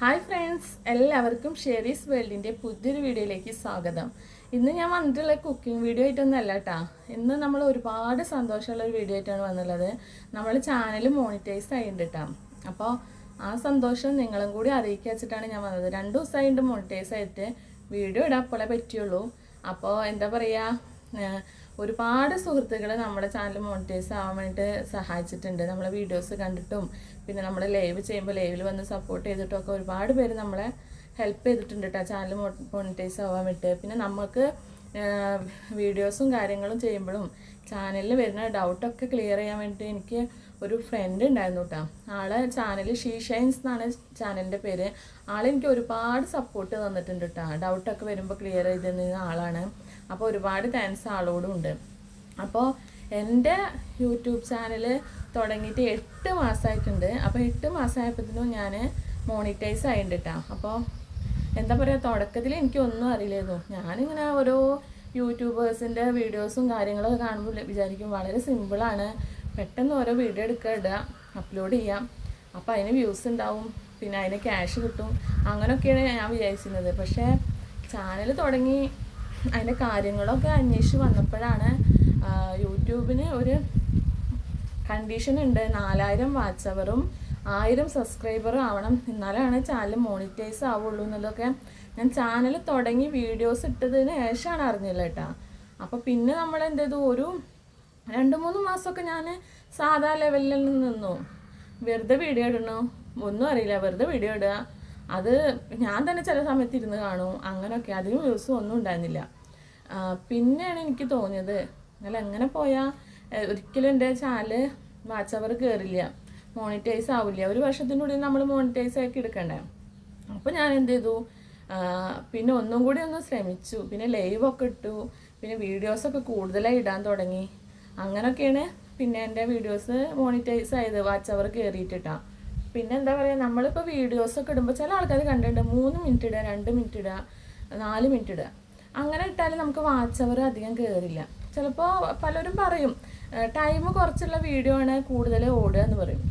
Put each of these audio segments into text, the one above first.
Hi friends എല്ലാവർക്കും ഷെറീസ് വേൾഡിന്റെ പുതിയൊരു വീഡിയോയിലേക്ക് സ്വാഗതം. ഇന്ന് ഞാൻ വന്നിട്ടുള്ള കുക്കിംഗ് വീഡിയോ ആയിട്ടൊന്നല്ല കേട്ടാ ഇന്ന് നമ്മൾ ഒരുപാട് സന്തോഷമുള്ള ഒരു വീഡിയോ ആയിട്ടാണ് വന്നുള്ളത് നമ്മൾ ചാനൽ മോണിറ്റൈസ് ആയിട്ടുണ്ട് കേട്ടോ അപ്പോൾ ആ സന്തോഷം നിങ്ങളും കൂടി അറിയിക്കുക വെച്ചിട്ടാണ് ഞാൻ വന്നത്. രണ്ട് ദിവസമായിട്ട് മോണിറ്റൈസ് ആയിട്ട്. വീഡിയോ ഇടാൻ പോലെ പറ്റിയുള്ളൂ. അപ്പോൾ എന്താ പറയുക ഒരുപാട് സുഹൃത്തുക്കൾ നമ്മുടെ ചാനൽ മോണിറ്റൈസ് ആവാൻ വേണ്ടിയിട്ട് സഹായിച്ചിട്ടുണ്ട്. നമ്മളെ വീഡിയോസ് കണ്ടിട്ടും പിന്നെ നമ്മൾ ലൈവ് ചെയ്യുമ്പോൾ ലൈവിൽ വന്ന് സപ്പോർട്ട് ചെയ്തിട്ടും ഒക്കെ ഒരുപാട് പേര് നമ്മളെ ഹെൽപ്പ് ചെയ്തിട്ടുണ്ട് കേട്ടോ ചാനൽ മോണിറ്റൈസ് ആവാൻ വേണ്ടിയിട്ട് പിന്നെ നമുക്ക് വീഡിയോസും കാര്യങ്ങളും ചെയ്യുമ്പോഴും ചാനലിൽ വരുന്ന ഡൗട്ടൊക്കെ ക്ലിയർ ചെയ്യാൻ വേണ്ടിയിട്ട് എനിക്ക് ഒരു ഫ്രണ്ട് ഉണ്ടായിരുന്നു കേട്ടോ ആളെ ചാനൽ ഷീ ഷൈൻസ് എന്നാണ് ചാനലിന്റെ പേര്. ആളെനിക്ക് ഒരുപാട് സപ്പോർട്ട് തന്നിട്ടുണ്ട് കേട്ടോ ഡൗട്ടൊക്കെ വരുമ്പോൾ ക്ലിയർ ചെയ്തിരുന്ന ആളാണ്. അപ്പോൾ ഒരുപാട് താങ്ക്സ് ആളോടും ഉണ്ട്. അപ്പോൾ എന്റെ യൂട്യൂബ് ചാനൽ തുടങ്ങിയിട്ട് എട്ട് മാസമായിട്ടുണ്ട് അപ്പോൾ എട്ട് മാസമായപ്പോഴത്തേനും ഞാൻ മോണിറ്റൈസ് ആയിട്ടുണ്ട് അപ്പോൾ എന്താ പറയുക തുടക്കത്തിൽ എനിക്കൊന്നും അറിയില്ലായിരുന്നു. ഞാനിങ്ങനെ ഓരോ യൂട്യൂബേഴ്സിന്റെ വീഡിയോസും കാര്യങ്ങളൊക്കെ കാണുമ്പോൾ വിചാരിക്കും വളരെ സിമ്പിളാണ് പെട്ടെന്ന് ഓരോ വീഡിയോ എടുക്കുക ഇടുക അപ്ലോഡ് ചെയ്യാം അപ്പോൾ അതിന് വ്യൂസ് ഉണ്ടാവും പിന്നെ അതിന് ക്യാഷ് കിട്ടും. അങ്ങനെയൊക്കെയാണ് ഞാൻ വിചാരിച്ചിരുന്നത്. പക്ഷേ ചാനൽ തുടങ്ങി അതിന്റെ കാര്യങ്ങളൊക്കെ അന്വേഷിച്ച് വന്നപ്പോഴാണ് യൂട്യൂബിന് ഒരു കണ്ടീഷൻ ഉണ്ട്. നാലായിരം വാച്ച് അവറും ആയിരം സബ്സ്ക്രൈബറും ആവണം. എന്നാലാണ് ചാനൽ മോണിറ്റൈസ് ആവുള്ളൂ എന്നുള്ളതൊക്കെ ഞാൻ ചാനൽ തുടങ്ങി വീഡിയോസ് ഇട്ടതിന് ശേഷമാണ് അറിഞ്ഞില്ല കേട്ടാ. അപ്പോൾ പിന്നെ നമ്മൾ എന്ത് ചെയ്തു? ഒരു രണ്ട് മൂന്ന് മാസമൊക്കെ ഞാൻ സാധാ ലെവലിൽ നിന്നു വെറുതെ വീഡിയോ ഇടണു ഒന്നും അറിയില്ല. വെറുതെ വീഡിയോ ഇടുക. അത് ഞാൻ തന്നെ ചില സമയത്ത് ഇരുന്ന് കാണും അങ്ങനെയൊക്കെ അതിന് വ്യൂസും ഒന്നും ഉണ്ടായിരുന്നില്ല. പിന്നെയാണ് എനിക്ക് തോന്നിയത് അല്ല എങ്ങനെ പോയാൽ ഒരിക്കലും എന്റെ ചാനൽ വാച്ച് അവർ കയറില്ല മോണിറ്റൈസ് ആവില്ല. ഒരു വർഷത്തിനുള്ളിൽ നമ്മൾ മോണിറ്റൈസ് ആക്കി എടുക്കണ്ടേ? അപ്പോൾ ഞാൻ എന്ത് ചെയ്തു പിന്നെ ഒന്നും കൂടി ഒന്ന് ശ്രമിച്ചു. പിന്നെ ലൈവൊക്കെ ഇട്ടു. പിന്നെ വീഡിയോസൊക്കെ കൂടുതലായി ഇടാൻ തുടങ്ങി. അങ്ങനെയൊക്കെയാണ് പിന്നെ എന്റെ വീഡിയോസ് മോണിറ്റൈസ് ആയത് വാച്ച് അവർ കയറിയിട്ടിട്ടാ പിന്നെ എന്താ പറയുക നമ്മളിപ്പോൾ വീഡിയോസൊക്കെ ഇടുമ്പോൾ ചില ആൾക്കാർ കണ്ടിട്ടുണ്ട് മൂന്ന് മിനിറ്റ് ഇടുക രണ്ട് മിനിറ്റ് ഇടുക നാല് മിനിറ്റ് ഇടുക അങ്ങനെ ഇട്ടാൽ നമുക്ക് വാച്ച് അവർ അധികം കയറില്ല ചിലപ്പോൾ പലരും പറയും ടൈം കുറച്ചുള്ള വീഡിയോ ആണ് കൂടുതൽ ഓടുക എന്ന് പറയും.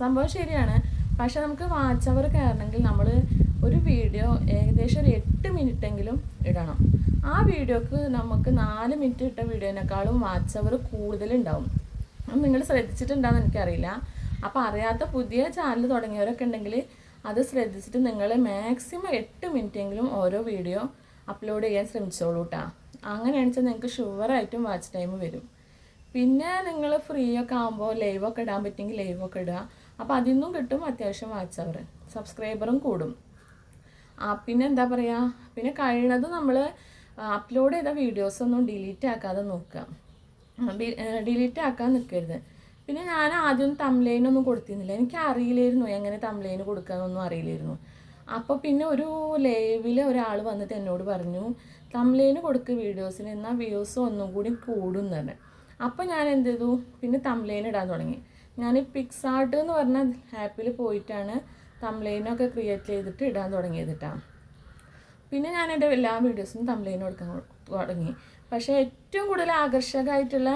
സംഭവം ശരിയാണ്. പക്ഷെ നമുക്ക് വാച്ച് അവർ കയറണമെങ്കിൽ നമ്മൾ ഒരു വീഡിയോ ഏകദേശം ഒരു എട്ട് മിനിറ്റെങ്കിലും ഇടണം. ആ വീഡിയോക്ക് നമുക്ക് നാല് മിനിറ്റ് ഇട്ട വീഡിയോനേക്കാളും വാച്ച് അവർ കൂടുതലുണ്ടാവും നിങ്ങൾ ശ്രദ്ധിച്ചിട്ടുണ്ടാകുമെന്ന് എനിക്കറിയില്ല. അപ്പോൾ അറിയാത്ത പുതിയ ചാനൽ തുടങ്ങിയവരൊക്കെ ഉണ്ടെങ്കിൽ അത് ശ്രദ്ധിച്ചിട്ട് നിങ്ങൾ മാക്സിമം എട്ട് മിനിറ്റെങ്കിലും ഓരോ വീഡിയോ അപ്ലോഡ് ചെയ്യാൻ ശ്രമിച്ചോളൂ കേട്ടോ അങ്ങനെയാണെന്ന് വെച്ചാൽ നിങ്ങൾക്ക് ഷുവറായിട്ടും വാച്ച് ടൈം വരും. പിന്നെ നിങ്ങൾ ഫ്രീ ഒക്കെ ആകുമ്പോൾ ലൈവൊക്കെ ഇടാൻ പറ്റുമെങ്കിൽ ലൈവൊക്കെ ഇടുക. അപ്പോൾ അതിൽ നിന്നും കിട്ടും അത്യാവശ്യം വാച്ച് അവർ സബ്സ്ക്രൈബറും കൂടും. ആ പിന്നെ എന്താ പറയുക പിന്നെ കഴിയണത് നമ്മൾ അപ്ലോഡ് ചെയ്ത വീഡിയോസൊന്നും ഡിലീറ്റ് ആക്കാതെ നോക്കുക. ഡിലീറ്റ് ആക്കാൻ നിൽക്കരുത് പിന്നെ ഞാൻ ആദ്യം തംലൈനൊന്നും കൊടുത്തിരുന്നില്ല. എനിക്ക് അറിയില്ലായിരുന്നു എങ്ങനെ തംലൈന് കൊടുക്കാമെന്നൊന്നും അറിയില്ലായിരുന്നു. അപ്പോൾ പിന്നെ ഒരു ലൈവിൽ ഒരാൾ വന്നിട്ട് എന്നോട് പറഞ്ഞു തംലൈന് കൊടുക്ക് വീഡിയോസിന് എന്നാൽ വ്യൂസ് ഒന്നും കൂടി കൂടും പറഞ്ഞു. അപ്പോൾ ഞാൻ എന്ത് ചെയ്തു? പിന്നെ തംലൈൻ ഇടാൻ തുടങ്ങി. ഞാൻ പിക്സാർട്ട് എന്ന് പറഞ്ഞ ആപ്പിൽ പോയിട്ടാണ് തംലൈനൊക്കെ ക്രിയേറ്റ് ചെയ്തിട്ട് ഇടാൻ തുടങ്ങിയത് കേട്ടോ പിന്നെ ഞാൻ എന്റെ എല്ലാ വീഡിയോസിനും തംലൈൻ കൊടുക്കാൻ തുടങ്ങി. പക്ഷേ ഏറ്റവും കൂടുതൽ ആകർഷകമായിട്ടുള്ള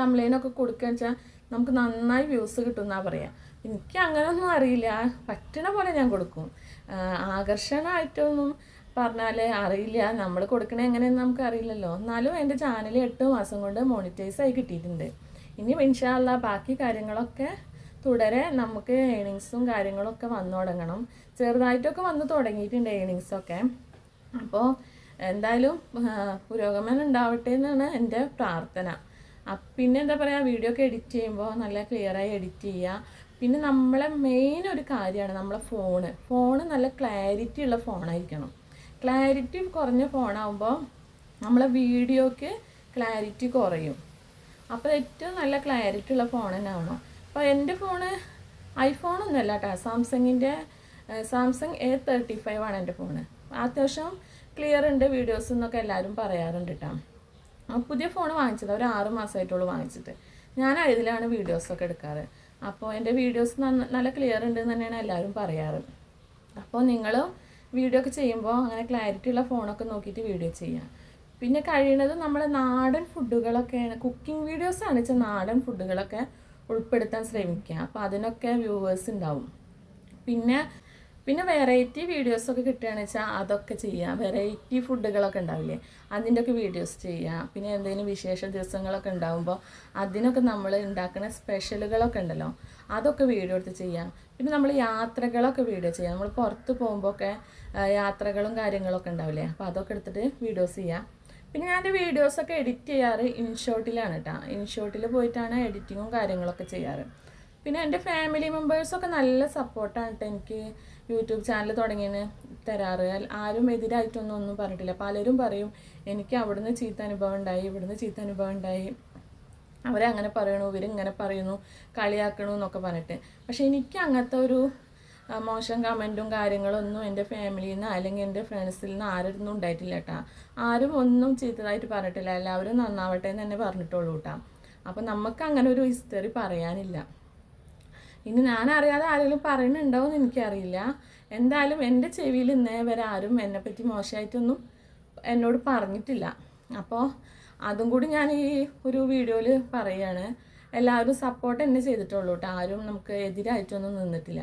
തംലൈനൊക്കെ കൊടുക്കുക വെച്ചാൽ നമുക്ക് നന്നായി വ്യൂസ് കിട്ടുമെന്നാണ് പറയുക എനിക്ക് അങ്ങനെയൊന്നും അറിയില്ല. പറ്റണ പോലെ ഞാൻ കൊടുക്കും. ആകർഷണമായിട്ടൊന്നും പറഞ്ഞാൽ അറിയില്ല. നമ്മൾ കൊടുക്കണേ എങ്ങനെയെന്ന് നമുക്ക് അറിയില്ലല്ലോ. എന്നാലും എന്റെ ചാനൽ എട്ട് മാസം കൊണ്ട് മോണിറ്റൈസ് ആയി കിട്ടിയിട്ടുണ്ട്. ഇനി ഇൻഷാല്ല ബാക്കി കാര്യങ്ങളൊക്കെ തുടരെ നമുക്ക് ഏണിങ്സും കാര്യങ്ങളൊക്കെ വന്നു തുടങ്ങണം. ചെറുതായിട്ടൊക്കെ വന്ന് തുടങ്ങിയിട്ടുണ്ട് ഏണിങ്സൊക്കെ അപ്പോൾ എന്തായാലും പുരോഗമനം ഉണ്ടാവട്ടെ എന്നാണ് എന്റെ പ്രാർത്ഥന. പിന്നെ എന്താ പറയുക വീഡിയോ ഒക്കെ എഡിറ്റ് ചെയ്യുമ്പോൾ നല്ല ക്ലിയറായി എഡിറ്റ് ചെയ്യുക പിന്നെ നമ്മളെ മെയിൻ ഒരു കാര്യമാണ് നമ്മളെ ഫോണ് ഫോണ് നല്ല ക്ലാരിറ്റി ഉള്ള ഫോണായിരിക്കണം ക്ലാരിറ്റി കുറഞ്ഞ ഫോണാകുമ്പോൾ നമ്മളെ വീഡിയോക്ക് ക്ലാരിറ്റി കുറയും. അപ്പോൾ ഏറ്റവും നല്ല ക്ലാരിറ്റി ഉള്ള ഫോൺ തന്നെ ആവണം. അപ്പോൾ എന്റെ ഫോണ് ഐഫോണൊന്നും അല്ല കേട്ടോ സാംസങ്ങിന്റെ സാംസങ് എ തേർട്ടി ഫൈവ് ആണ് എന്റെ ഫോണ് അത്യാവശ്യം ക്ലിയർ ഉണ്ട് വീഡിയോസ് എന്നൊക്കെ എല്ലാവരും പറയാറുണ്ട് കേട്ടോ പുതിയ ഫോൺ വാങ്ങിച്ചത്. ഒരു ആറ് മാസമായിട്ടുള്ളൂ വാങ്ങിച്ചിട്ട്. ഞാൻ ഇതിലാണ് വീഡിയോസൊക്കെ എടുക്കാറ്. അപ്പോൾ എന്റെ വീഡിയോസ് നല്ല ക്ലിയർ ഉണ്ട് എന്ന് തന്നെയാണ് എല്ലാവരും പറയാറ്. അപ്പോൾ നിങ്ങളും വീഡിയോ ഒക്കെ ചെയ്യുമ്പോൾ അങ്ങനെ ക്ലാരിറ്റി ഉള്ള ഫോണൊക്കെ നോക്കിയിട്ട് വീഡിയോ ചെയ്യാം. പിന്നെ കഴിയുന്നത് നമ്മൾ നാടൻ ഫുഡുകളൊക്കെയാണ് കുക്കിംഗ് വീഡിയോസ് ആണ് നാടൻ ഫുഡുകളൊക്കെ ഉൾപ്പെടുത്താൻ ശ്രമിക്കുക. അപ്പോൾ അതിനൊക്കെ വ്യൂവേഴ്സ് ഉണ്ടാവും. പിന്നെ പിന്നെ വെറൈറ്റി വീഡിയോസൊക്കെ കിട്ടുകയാണെന്ന് വെച്ചാൽ അതൊക്കെ ചെയ്യാം. വെറൈറ്റി ഫുഡുകളൊക്കെ ഉണ്ടാവില്ലേ? അതിന്റെയൊക്കെ വീഡിയോസ് ചെയ്യാം. പിന്നെ എന്തെങ്കിലും വിശേഷ ദിവസങ്ങളൊക്കെ ഉണ്ടാകുമ്പോൾ അതിനൊക്കെ നമ്മൾ ഉണ്ടാക്കുന്ന സ്പെഷ്യലുകളൊക്കെ ഉണ്ടല്ലോ അതൊക്കെ വീഡിയോ എടുത്ത് ചെയ്യാം. പിന്നെ നമ്മൾ യാത്രകളൊക്കെ വീഡിയോ ചെയ്യാം. നമ്മൾ പുറത്ത് പോകുമ്പോൾ ഒക്കെ യാത്രകളും കാര്യങ്ങളൊക്കെ ഉണ്ടാവില്ലേ? അപ്പോൾ അതൊക്കെ എടുത്തിട്ട് വീഡിയോസ് ചെയ്യാം. പിന്നെ ഞാൻ എന്റെ വീഡിയോസൊക്കെ എഡിറ്റ് ചെയ്യാറ് ഇൻഷോട്ടിലാണ് കേട്ടോ ഇൻഷോട്ടിൽ പോയിട്ടാണ് എഡിറ്റിങ്ങും കാര്യങ്ങളൊക്കെ ചെയ്യാറ്. പിന്നെ എന്റെ ഫാമിലി മെമ്പേഴ്സൊക്കെ നല്ല സപ്പോർട്ടാണ് കേട്ടോ എനിക്ക് യൂട്യൂബ് ചാനൽ തുടങ്ങിയതിന് തരാറ്. ആരും എതിരായിട്ടൊന്നും ഒന്നും പറഞ്ഞിട്ടില്ല. പലരും പറയും എനിക്ക് അവിടുന്ന് ചീത്ത അനുഭവം ഉണ്ടായി ഇവിടുന്ന് ചീത്ത അനുഭവം ഉണ്ടായി. അവരങ്ങനെ പറയണു ഇവരിങ്ങനെ പറയുന്നു കളിയാക്കണു എന്നൊക്കെ പറഞ്ഞിട്ട്. പക്ഷെ എനിക്ക് അങ്ങനത്തെ ഒരു മോശം കമന്റും കാര്യങ്ങളൊന്നും എന്റെ ഫാമിലിയിൽ നിന്ന് അല്ലെങ്കിൽ എന്റെ ഫ്രണ്ട്സിൽ നിന്ന് ആരൊന്നും ഉണ്ടായിട്ടില്ല കേട്ടാ ആരും ഒന്നും ചീത്തതായിട്ട് പറഞ്ഞിട്ടില്ല. എല്ലാവരും നന്നാവട്ടെ എന്ന് തന്നെ പറഞ്ഞിട്ടുള്ളൂ കേട്ടാ അപ്പം നമുക്ക് അങ്ങനെ ഒരു ഹിസ്റ്ററി പറയാനില്ല. ഇനി ഞാൻ അറിയാതെ ആരെങ്കിലും പറയുന്നുണ്ടോ എന്ന് എനിക്കറിയില്ല. എന്തായാലും എന്റെ ചെവിയിൽ ഇന്നേ വരെ ആരും എന്നെപ്പറ്റി മോശമായിട്ടൊന്നും എന്നോട് പറഞ്ഞിട്ടില്ല. അപ്പോൾ അതും കൂടി ഞാൻ ഈ ഒരു വീഡിയോയിൽ പറയുകയാണ്. എല്ലാവരും സപ്പോർട്ട് എന്നെ ചെയ്തിട്ടുള്ളൂ കേട്ടോ. ആരും നമുക്ക് എതിരായിട്ടൊന്നും നിന്നിട്ടില്ല.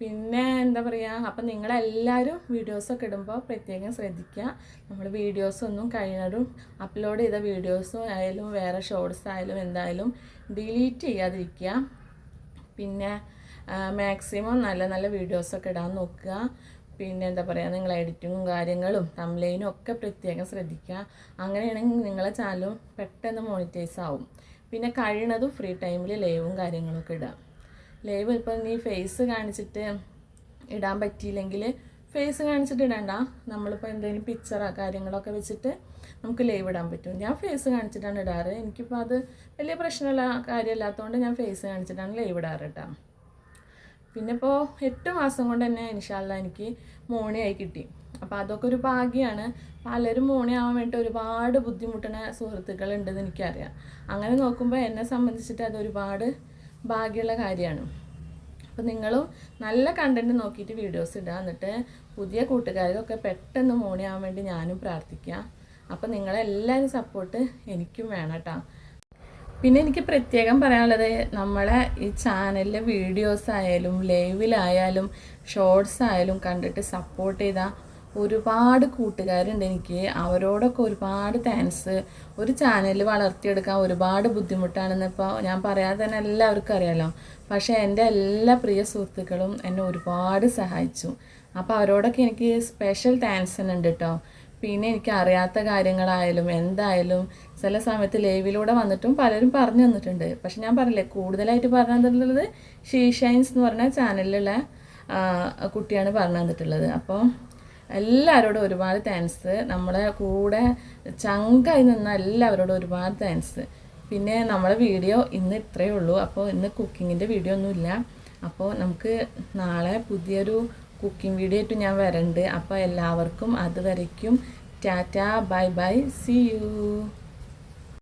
പിന്നെ എന്താ പറയുക അപ്പം നിങ്ങളെല്ലാവരും വീഡിയോസൊക്കെ ഇടുമ്പോൾ പ്രത്യേകം ശ്രദ്ധിക്കുക. നമ്മൾ വീഡിയോസൊന്നും കഴിഞ്ഞതും അപ്ലോഡ് ചെയ്ത വീഡിയോസും ആയാലും വേറെ ഷോർട്സ് ആയാലും എന്തായാലും ഡിലീറ്റ് ചെയ്യാതിരിക്കുക. പിന്നെ മാക്സിമം നല്ല നല്ല വീഡിയോസൊക്കെ ഇടാൻ നോക്കുക. പിന്നെ എന്താ പറയുക നിങ്ങൾ എഡിറ്റിങ്ങും കാര്യങ്ങളും തംലൈനും ഒക്കെ പ്രത്യേകം ശ്രദ്ധിക്കുക. അങ്ങനെയാണെങ്കിൽ നിങ്ങളെ ചാനലും പെട്ടെന്ന് മോണിറ്റൈസ് ആവും. പിന്നെ കഴിയണതും ഫ്രീ ടൈമിൽ ലൈവും കാര്യങ്ങളൊക്കെ ഇടുക. ലൈവ് ഇപ്പം നീ ഫേസ് കാണിച്ചിട്ട് ഇടാൻ പറ്റിയില്ലെങ്കിൽ ഫേസ് കാണിച്ചിട്ട് ഇടണ്ട. നമ്മളിപ്പോൾ എന്തെങ്കിലും പിക്ചറോ കാര്യങ്ങളൊക്കെ വെച്ചിട്ട് നമുക്ക് ലൈവ് ഇടാൻ പറ്റും. ഞാൻ ഫേസ് കാണിച്ചിട്ടാണ് ഇടാറ്. എനിക്കിപ്പോൾ അത് വലിയ പ്രശ്നമുള്ള കാര്യമല്ലാത്തതുകൊണ്ട് ഞാൻ ഫേസ് കാണിച്ചിട്ടാണ് ലൈവ് ഇടാറ് കേട്ടോ പിന്നെ ഇപ്പോൾ എട്ട് മാസം കൊണ്ട് തന്നെ ഇൻഷാല്ല എനിക്ക് മോണിയായി കിട്ടി. അപ്പോൾ അതൊക്കെ ഒരു ഭാഗ്യമാണ് പലരും മോണിയാവാൻ വേണ്ടിയിട്ട് ഒരുപാട് ബുദ്ധിമുട്ടുന്ന സുഹൃത്തുക്കളുണ്ടെന്ന് എനിക്കറിയാം. അങ്ങനെ നോക്കുമ്പോൾ എന്നെ സംബന്ധിച്ചിട്ട് അതൊരുപാട് ഭാഗ്യമുള്ള കാര്യമാണ്. അപ്പോൾ നിങ്ങളും നല്ല കണ്ടന്റ് നോക്കിയിട്ട് വീഡിയോസ് ഇടുക എന്നിട്ട് പുതിയ കൂട്ടുകാർക്കൊക്കെ പെട്ടെന്ന് മോണിയാൻ വേണ്ടി ഞാനും പ്രാർത്ഥിക്കാം അപ്പോൾ നിങ്ങളെല്ലാവരും സപ്പോർട്ട് എനിക്കും വേണം കേട്ടോ പിന്നെ എനിക്ക് പ്രത്യേകം പറയാനുള്ളത് നമ്മളെ ഈ ചാനലിലെ വീഡിയോസ് ആയാലും ലൈവിലായാലും ഷോർട്സ് ആയാലും കണ്ടിട്ട് സപ്പോർട്ട് ചെയ്ത ഒരുപാട് കൂട്ടുകാരുണ്ട് എനിക്ക്. അവരോടൊക്കെ ഒരുപാട് താങ്ക്സ് ഒരു ചാനൽ വളർത്തിയെടുക്കാൻ ഒരുപാട് ബുദ്ധിമുട്ടാണെന്ന് ഇപ്പോൾ ഞാൻ പറയാതെ തന്നെ എല്ലാവർക്കും അറിയാലോ. പക്ഷേ എന്റെ എല്ലാ പ്രിയ സുഹൃത്തുക്കളും എന്നെ ഒരുപാട് സഹായിച്ചു. അപ്പോൾ അവരോടൊക്കെ എനിക്ക് സ്പെഷ്യൽ താങ്ക്സ് ഉണ്ട് കേട്ടോ പിന്നെ എനിക്ക് അറിയാത്ത കാര്യങ്ങളായാലും എന്തായാലും ചില സമയത്ത് ലൈവിലൂടെ വന്നിട്ടും പലരും പറഞ്ഞു തന്നിട്ടുണ്ട്. പക്ഷെ ഞാൻ പറഞ്ഞില്ലേ കൂടുതലായിട്ട് പറഞ്ഞു തന്നിട്ടുള്ളത് ഷീഷൈൻസ് എന്ന് പറഞ്ഞ ചാനലിലുള്ള കുട്ടിയാണ് പറഞ്ഞു തന്നിട്ടുള്ളത്. അപ്പോൾ എല്ലാവരോടും ഒരുപാട് താങ്ക്സ് നമ്മളെ കൂടെ ചങ്കായി നിന്ന എല്ലാവരോടും ഒരുപാട് താങ്ക്സ് പിന്നെ നമ്മളെ വീഡിയോ ഇന്ന് ഇത്രയേ ഉള്ളൂ. അപ്പോൾ ഇന്ന് കുക്കിങ്ങിന്റെ വീഡിയോ ഒന്നുമില്ല. അപ്പോൾ നമുക്ക് നാളെ പുതിയൊരു കുക്കിംഗ് വീഡിയോ ആയിട്ട് ഞാൻ വരണ്ട്. അപ്പോൾ എല്ലാവർക്കും അതുവരയ്ക്കും tata bye bye. See you